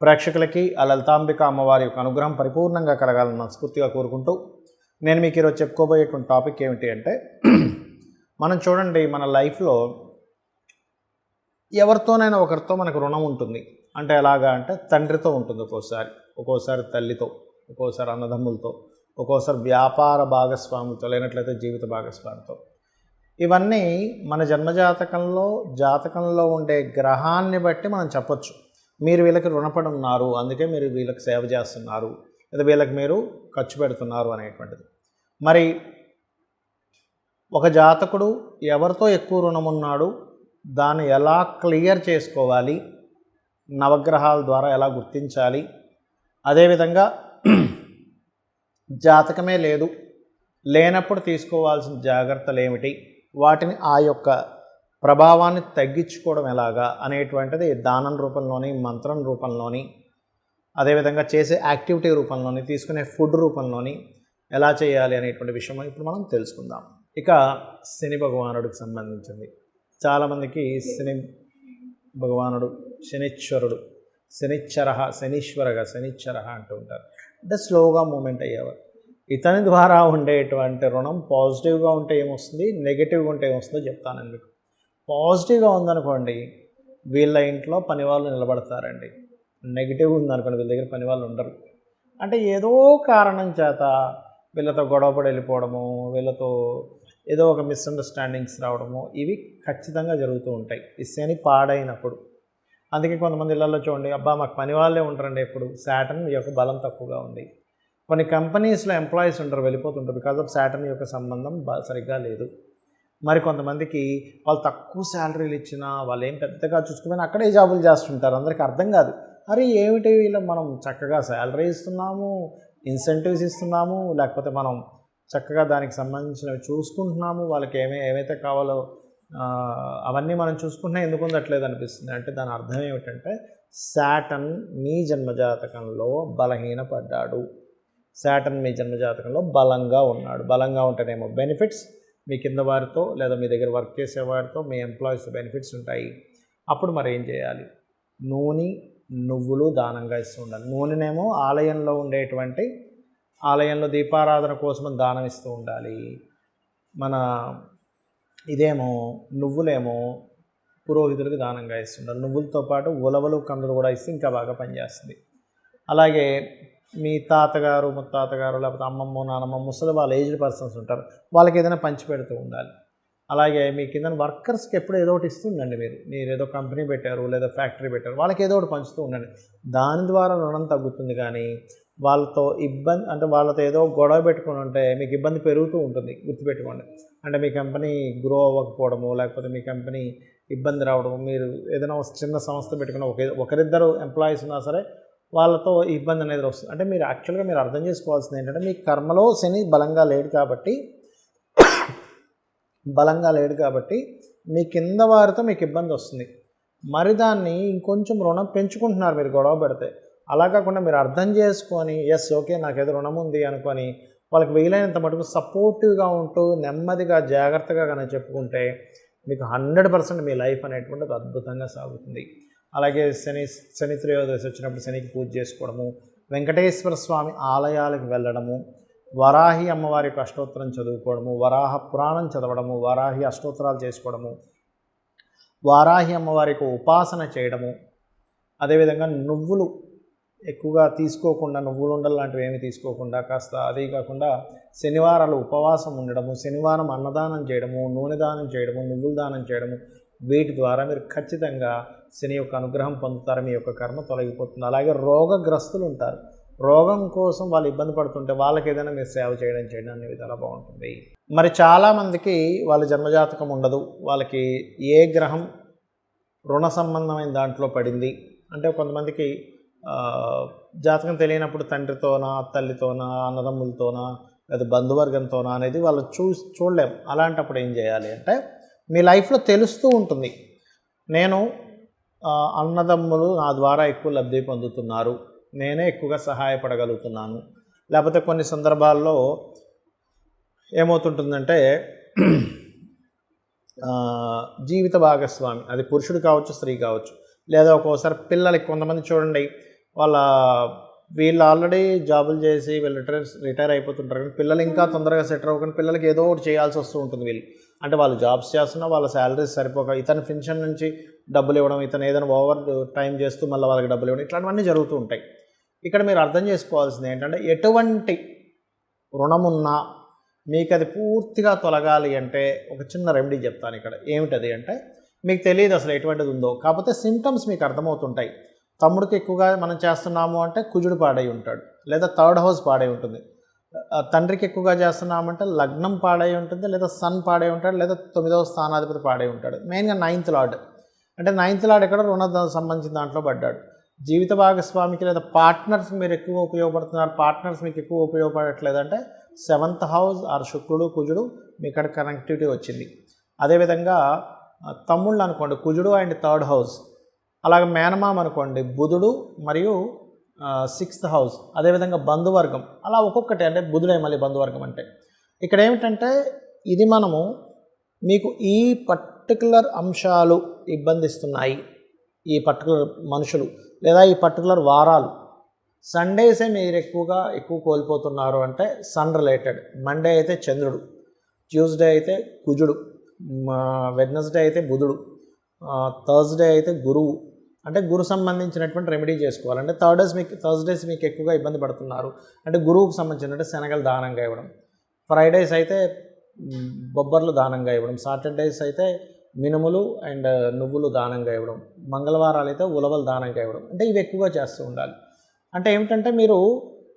ప్రేక్షకులకి ఆ లలితాంబిక అమ్మవారి యొక్క అనుగ్రహం పరిపూర్ణంగా కలగాలని మనస్ఫూర్తిగా కోరుకుంటూ నేను మీకు ఈరోజు చెప్పుకోబోయేటువంటి టాపిక్ ఏమిటి అంటే మనం చూడండి మన లైఫ్లో ఎవరితోనైనా ఒకరితో మనకు రుణం ఉంటుంది. అంటే ఎలాగా అంటే తండ్రితో ఉంటుంది ఒక్కోసారి. ఒక్కోసారి తల్లితో ఒక్కోసారి అన్నదమ్ములతో ఒక్కోసారి వ్యాపార భాగస్వాములతో లేనట్లయితే జీవిత భాగస్వామితో. ఇవన్నీ మన జన్మజాతకంలో జాతకంలో ఉండే గ్రహాన్ని బట్టి మనం చెప్పొచ్చు. మీరు వీళ్ళకి రుణపడి ఉన్నారు అందుకే మీరు వీళ్ళకి సేవ చేస్తున్నారు లేదా వీళ్ళకి మీరు ఖర్చు పెడుతున్నారు అనేటువంటిది. మరి ఒక జాతకుడు ఎవరితో ఎక్కువ రుణం ఉన్నాడు దాన్ని ఎలా క్లియర్ చేసుకోవాలి నవగ్రహాల ద్వారా ఎలా గుర్తించాలి అదేవిధంగా జాతకమే లేదు లేనప్పుడు తీసుకోవాల్సిన జాగ్రత్తలు ఏమిటి వాటిని ఆ యొక్క ప్రభావాన్ని తగ్గించుకోవడం ఎలాగా అనేటువంటిది దానం రూపంలోని మంత్రం రూపంలోని అదేవిధంగా చేసే యాక్టివిటీ రూపంలోని తీసుకునే ఫుడ్ రూపంలోని ఎలా చేయాలి అనేటువంటి విషయం ఇప్పుడు మనం తెలుసుకుందాం. ఇక శని భగవానుడికి సంబంధించింది. చాలామందికి శని భగవానుడు శనిశ్వరుడు శనిశ్చర శనీశ్వరగా శనిశ్చర అంటూ ఉంటారు. అంటే స్లోగా మూమెంట్ అయ్యేవారు. ఇతని ద్వారా ఉండేటువంటి రుణం పాజిటివ్గా ఉంటే ఏమొస్తుంది? నెగిటివ్గా ఉంటే ఏమొస్తుందో చెప్తాను మీకు. పాజిటివ్గా ఉందనుకోండి వీళ్ళ ఇంట్లో పని వాళ్ళు నిలబడతారండి. నెగిటివ్ ఉందనుకోండి వీళ్ళ దగ్గర పని వాళ్ళు ఉండరు. అంటే ఏదో కారణం చేత వీళ్ళతో గొడవపడి వెళ్ళిపోవడము వీళ్ళతో ఏదో ఒక మిస్అండర్స్టాండింగ్స్ రావడము ఇవి ఖచ్చితంగా జరుగుతూ ఉంటాయి. ఈ శని పాడైనప్పుడు. అందుకే కొంతమంది ఇళ్ళలో చూడండి అబ్బా మాకు పని వాళ్ళే ఉంటారండి ఎప్పుడు శాటన్ యొక్క బలం తక్కువగా ఉంది. కొన్ని కంపెనీస్లో ఎంప్లాయీస్ ఉంటారు వెళ్ళిపోతుంటారు. బికాజ్ ఆఫ్ శాటన్ యొక్క సంబంధం సరిగ్గా లేదు. మరి కొంతమందికి వాళ్ళు తక్కువ శాలరీలు ఇచ్చినా వాళ్ళు ఏం పెద్దగా చూసుకుపోయినా అక్కడే జాబులు చేస్తుంటారు. అందరికీ అర్థం కాదు. అరే ఏమిటి వీళ్ళు మనం చక్కగా శాలరీ ఇస్తున్నాము ఇన్సెంటివ్స్ ఇస్తున్నాము లేకపోతే మనం చక్కగా దానికి సంబంధించినవి చూసుకుంటున్నాము వాళ్ళకి ఏమే ఏమైతే కావాలో అవన్నీ మనం చూసుకుంటున్నా ఎందుకు ఉండట్లేదు అనిపిస్తుంది. అంటే దాని అర్థం ఏమిటంటే శాటన్ మీ జన్మజాతకంలో బలహీనపడ్డాడు. శాటన్ మీ జన్మజాతకంలో బలంగా ఉన్నాడు. బలంగా ఉంటేనేమో బెనిఫిట్స్ మీ కింద వారితో లేదా మీ దగ్గర వర్క్ చేసేవారితో మీ ఎంప్లాయీస్ బెనిఫిట్స్ ఉంటాయి. అప్పుడు మరి ఏం చేయాలి? నూనె నువ్వులు దానంగా ఇస్తూ ఉండాలి. నూనెనేమో ఆలయంలో ఉండేటువంటి ఆలయంలో దీపారాధన కోసం దానం ఇస్తూ ఉండాలి. మన ఇదేమో నువ్వులేమో పురోహితులకు దానంగా ఇస్తుండాలి నువ్వులతో పాటు ఉలవలు కందులు కూడా ఇస్తే ఇంకా బాగా పనిచేస్తుంది. అలాగే మీ తాతగారు ముత్తాతగారు లేకపోతే అమ్మమ్మ నానమ్మ ముసలి వాళ్ళ ఏజ్డ్ పర్సన్స్ ఉంటారు. వాళ్ళకి ఏదైనా పంచి పెడుతూ ఉండాలి. అలాగే మీ కింద వర్కర్స్కి ఎప్పుడు ఏదో ఒకటి ఇస్తుండండి మీరు. మీరు ఏదో కంపెనీ పెట్టారు లేదా ఫ్యాక్టరీ పెట్టారు వాళ్ళకి ఏదో ఒకటి పంచుతూ ఉండండి. దాని ద్వారా రుణం తగ్గుతుంది కానీ వాళ్ళతో ఇబ్బంది అంటే వాళ్ళతో ఏదో గొడవ పెట్టుకుని ఉంటే మీకు ఇబ్బంది పెరుగుతూ ఉంటుంది. గుర్తుపెట్టుకోండి. అంటే మీ కంపెనీ గ్రో అవ్వకపోవడము లేకపోతే మీ కంపెనీ ఇబ్బంది రావడము మీరు ఏదైనా ఒక చిన్న సంస్థ పెట్టుకున్న ఒకరిద్దరు ఎంప్లాయీస్ ఉన్నా సరే వాళ్ళతో ఇబ్బంది అనేది వస్తుంది. అంటే మీరు యాక్చువల్గా మీరు అర్థం చేసుకోవాల్సింది ఏంటంటే మీ కర్మలో శని బలంగా లేడు కాబట్టి బలంగా లేడు కాబట్టి మీ కింద వారితో మీకు ఇబ్బంది వస్తుంది. మరి దాన్ని ఇంకొంచెం రుణం పెంచుకుంటున్నారు మీరు గొడవ పెడితే. అలా కాకుండా మీరు అర్థం చేసుకొని ఎస్ ఓకే నాకేదో రుణం ఉంది అనుకొని వాళ్ళకి వీలైనంత మటుకు సపోర్టివ్గా ఉంటూ నెమ్మదిగా జాగ్రత్తగా కనుక చెప్పుకుంటే మీకు హండ్రెడ్ పర్సెంట్ మీ లైఫ్ అనేటువంటిది అద్భుతంగా సాగుతుంది. అలాగే శని శని త్రయోదశి వచ్చినప్పుడు శనికి పూజ చేసుకోవడము వెంకటేశ్వర స్వామి ఆలయాలకు వెళ్ళడము వరాహి అమ్మవారి యొక్క అష్టోత్తరం చదువుకోవడము వరాహ పురాణం చదవడము వరాహి అష్టోత్తరాలు చేసుకోవడము వారాహి అమ్మవారి యొక్క ఉపాసన చేయడము. అదేవిధంగా నువ్వులు ఎక్కువగా తీసుకోకుండా నువ్వులు ఉండలు లాంటివి ఏమి తీసుకోకుండా కాస్త అదే కాకుండా శనివారాలు ఉపవాసం ఉండడము శనివారం అన్నదానం చేయడము నూనె దానం చేయడము నువ్వుల దానం చేయడము వీటి ద్వారా మీరు ఖచ్చితంగా శని యొక్క అనుగ్రహం పొందుతారు మీ యొక్క కర్మ తొలగిపోతుంది. అలాగే రోగగ్రస్తులు ఉంటారు. రోగం కోసం వాళ్ళు ఇబ్బంది పడుతుంటే వాళ్ళకి ఏదైనా మీరు సేవ చేయడం చేయడం అనే విధాలా బాగుంటుంది. మరి చాలామందికి వాళ్ళ జన్మజాతకం ఉండదు. వాళ్ళకి ఏ గ్రహం రుణ సంబంధమైన దాంట్లో పడింది? అంటే కొంతమందికి జాతకం తెలియనప్పుడు తండ్రితోనా తల్లితోనా అన్నదమ్ములతోనా లేదా బంధువర్గంతోనా అనేది వాళ్ళు చూ చూడలేం. అలాంటప్పుడు ఏం చేయాలి అంటే మీ లైఫ్లో తెలుస్తూ ఉంటుంది. నేను అన్నదమ్ములు నా ద్వారా ఎక్కువ లబ్ధి పొందుతున్నారు. నేనే ఎక్కువగా సహాయపడగలుగుతున్నాను. లేకపోతే కొన్ని సందర్భాల్లో ఏమవుతుంటుందంటే జీవిత భాగస్వామి అది పురుషుడు కావచ్చు స్త్రీ కావచ్చు లేదా ఒక్కోసారి పిల్లలకి కొంతమంది చూడండి వాళ్ళ వీళ్ళు ఆల్రెడీ జాబులు చేసి వీళ్ళు రిటైర్ రిటైర్ అయిపోతుంటారు. కానీ పిల్లలు ఇంకా తొందరగా సెటిల్ అవ్వకుండా పిల్లలకి ఏదో ఒకటి చేయాల్సి వస్తూ ఉంటుంది వీళ్ళు. అంటే వాళ్ళు జాబ్స్ చేస్తున్నా వాళ్ళ శాలరీస్ సరిపోక ఇతని పెన్షన్ నుంచి డబ్బులు ఇవ్వడం ఇతను ఏదైనా ఓవర్ టైం చేస్తూ మళ్ళీ వాళ్ళకి డబ్బులు ఇవ్వడం ఇట్లాంటివన్నీ జరుగుతూ ఉంటాయి. ఇక్కడ మీరు అర్థం చేసుకోవాల్సింది ఏంటంటే ఎటువంటి రుణమున్నా మీకు అది పూర్తిగా తొలగాలి అంటే ఒక చిన్న రెమెడీ చెప్తాను ఇక్కడ. ఏమిటది అంటే మీకు తెలియదు అసలు ఎటువంటిది ఉందో. కాకపోతే సిమ్టమ్స్ మీకు అర్థమవుతుంటాయి. తమ్ముడికి ఎక్కువగా మనం చేస్తున్నాము అంటే కుజుడు పాడై ఉంటాడు. లేదా థర్డ్ హౌస్ పాడై ఉంటుంది. తండ్రికి ఎక్కువగా చేస్తున్నామంటే లగ్నం పాడై ఉంటుంది లేదా సన్ పాడై ఉంటాడు లేదా తొమ్మిదవ స్థానాధిపతి పాడై ఉంటాడు. మెయిన్గా నైన్త్ లార్డ్. అంటే నైన్త్ లార్డ్ ఎక్కడ రుణ సంబంధించిన దాంట్లో పడ్డాడు. జీవిత భాగస్వామికి లేదా పార్ట్నర్స్ మీరు ఎక్కువ ఉపయోగపడుతున్నారు పార్ట్నర్స్ మీకు ఎక్కువ ఉపయోగపడట్లేదంటే సెవెంత్ హౌస్ ఆర్ శుక్రుడు కుజుడు మీ ఇక్కడ కనెక్టివిటీ వచ్చింది. అదేవిధంగా తమ్ముళ్ళు అనుకోండి కుజుడు అండ్ థర్డ్ హౌస్ అలాగే మేనమామ అనుకోండి బుధుడు మరియు సిక్స్త్ హౌస్ అదేవిధంగా బంధువర్గం. అలా ఒక్కొక్కటి అంటే బుధుడే మళ్ళీ బంధువర్గం అంటే. ఇక్కడ ఏమిటంటే ఇది మనము మీకు ఈ పర్టికులర్ అంశాలు ఇబ్బందిస్తున్నాయి. ఈ పర్టికులర్ మనుషులు లేదా ఈ పర్టికులర్ వారాలు. సండేసే మీరు ఎక్కువగా ఎక్కువ కోల్పోతున్నారు అంటే సన్ రిలేటెడ్ మండే అయితే చంద్రుడు. ట్యూస్డే అయితే కుజుడు. వెడ్నెస్డే అయితే బుధుడు. థర్స్డే అయితే గురువు. అంటే గురు సంబంధించినటువంటి రెమెడీ చేసుకోవాలి అంటే డేస్ మీకు థర్స్డేస్ మీకు ఎక్కువగా ఇబ్బంది పడుతున్నారు. అంటే గురువుకు సంబంధించిన అంటే శనగలు దానంగా ఇవ్వడం. ఫ్రైడేస్ అయితే బొబ్బర్లు దానంగా ఇవ్వడం. సాటర్డేస్ అయితే మినుములు అండ్ నువ్వులు దానంగా ఇవ్వడం. మంగళవారాలు అయితే ఉలవలు దానంగా ఇవ్వడం. అంటే ఇవి ఎక్కువగా చేస్తూ ఉండాలి. అంటే ఏమిటంటే మీరు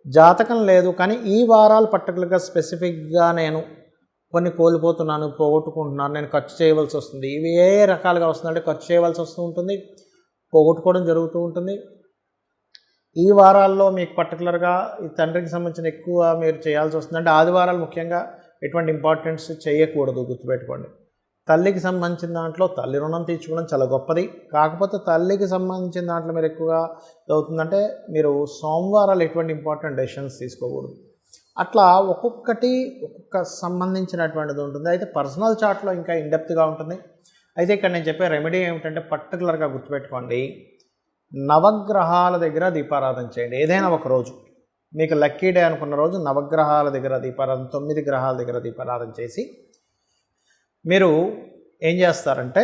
జాతకం లేదు కానీ ఈ వారాలు పర్టికులర్గా స్పెసిఫిక్గా నేను కొన్ని కోల్పోతున్నాను పోగొట్టుకుంటున్నాను నేను ఖర్చు చేయవలసి వస్తుంది. ఇవి ఏ ఏ రకాలుగా వస్తుందంటే ఖర్చు చేయవలసి వస్తూ ఉంటుంది. పోగొట్టుకోవడం జరుగుతూ ఉంటుంది. ఈ వారాల్లో మీకు పర్టికులర్గా ఈ తండ్రికి సంబంధించిన ఎక్కువ మీరు చేయాల్సి వస్తుంది అంటే ఆదివారాలు ముఖ్యంగా ఎటువంటి ఇంపార్టెన్స్ చేయకూడదు గుర్తుపెట్టుకోండి. తల్లికి సంబంధించిన దాంట్లో తల్లి రుణం తీర్చుకోవడం చాలా గొప్పది. కాకపోతే తల్లికి సంబంధించిన దాంట్లో మీరు ఎక్కువగా అవుతుందంటే మీరు సోమవారాలు ఎటువంటి ఇంపార్టెంట్ డెసిషన్స్ తీసుకోకూడదు. అట్లా ఒక్కొక్కటి ఒక్కొక్క సంబంధించినటువంటిది ఉంటుంది. అయితే పర్సనల్ చార్ట్లో ఇంకా ఇండెప్త్గా ఉంటుంది. అయితే ఇక్కడ నేను చెప్పే రెమెడీ ఏమిటంటే పర్టికులర్గా గుర్తుపెట్టుకోండి. నవగ్రహాల దగ్గర దీపారాధన చేయండి. ఏదైనా ఒక రోజు. మీకు లక్కీ డే అనుకున్న రోజు నవగ్రహాల దగ్గర దీపారాధన తొమ్మిది గ్రహాల దగ్గర దీపారాధన చేసి మీరు ఏం చేస్తారంటే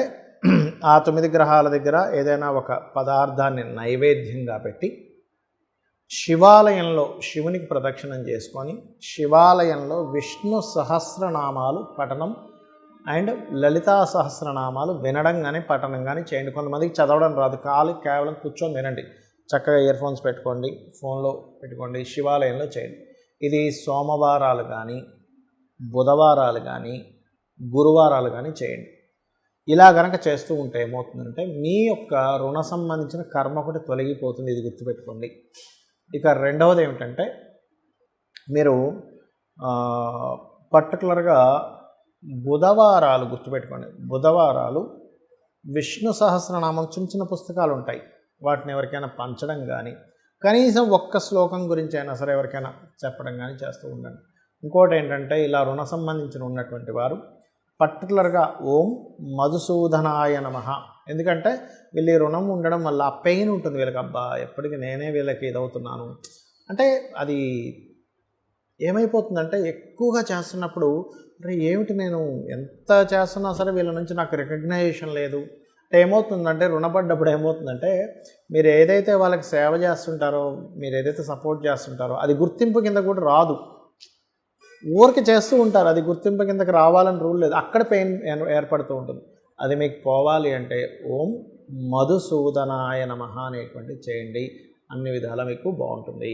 ఆ తొమ్మిది గ్రహాల దగ్గర ఏదైనా ఒక పదార్థాన్ని నైవేద్యంగా పెట్టి శివాలయంలో శివునికి ప్రదక్షిణం చేసుకొని శివాలయంలో విష్ణు సహస్రనామాలు పఠనం అండ్ లలితా సహస్రనామాలు వినడం కానీ పఠనం కానీ చేయండి. కొంతమందికి చదవడం రాదు. కాలు కేవలం కూర్చొని వినండి. చక్కగా ఇయర్ ఫోన్స్ పెట్టుకోండి ఫోన్లో పెట్టుకోండి శివాలయంలో చేయండి. ఇది సోమవారాలు కానీ బుధవారాలు కానీ గురువారాలు కానీ చేయండి. ఇలా కనుక చేస్తూ ఉంటే ఏమవుతుందంటే మీ యొక్క రుణ సంబంధించిన కర్మ ఒకటి తొలగిపోతుంది. ఇది గుర్తుపెట్టుకోండి. ఇక రెండవది ఏమిటంటే మీరు పర్టికులర్గా బుధవారాలు గుర్తుపెట్టుకోండి. బుధవారాలు విష్ణు సహస్రనామం చిన్న చిన్న పుస్తకాలు ఉంటాయి వాటిని ఎవరికైనా పంచడం కానీ కనీసం ఒక్క శ్లోకం గురించి అయినా సరే ఎవరికైనా చెప్పడం కానీ చేస్తూ ఉండండి. ఇంకోటి ఏంటంటే ఇలా రుణ సంబంధించిన ఉన్నటువంటి వారు పర్టికులర్గా ఓం మధుసూదనాయ నమ. ఎందుకంటే వీళ్ళు రుణం ఉండడం వల్ల ఆ పెయిన్ ఉంటుంది. వీళ్ళకి అబ్బా ఎప్పటికీ నేనే వీళ్ళకి ఇదవుతున్నాను. అంటే అది ఏమైపోతుందంటే ఎక్కువగా చేస్తున్నప్పుడు అరే ఏమిటి నేను ఎంత చేస్తున్నా సరే వీళ్ళ నుంచి నాకు రికగ్నైజేషన్ లేదు. అంటే ఏమవుతుందంటే రుణపడ్డప్పుడు ఏమవుతుందంటే మీరు ఏదైతే వాళ్ళకి సేవ చేస్తుంటారో మీరు ఏదైతే సపోర్ట్ చేస్తుంటారో అది గుర్తింపు కింద కూడా రాదు. ఊరికి చేస్తూ ఉంటారు అది గుర్తింపు కిందకి రావాలని రూల్ లేదు. అక్కడ పెయిన్ ఏర్పడుతూ ఉంటుంది. అది మీకు పోవాలి అంటే ఓం మధుసూదనాయ నమ అనేటువంటి చేయండి. అన్ని విధాలా మీకు బాగుంటుంది.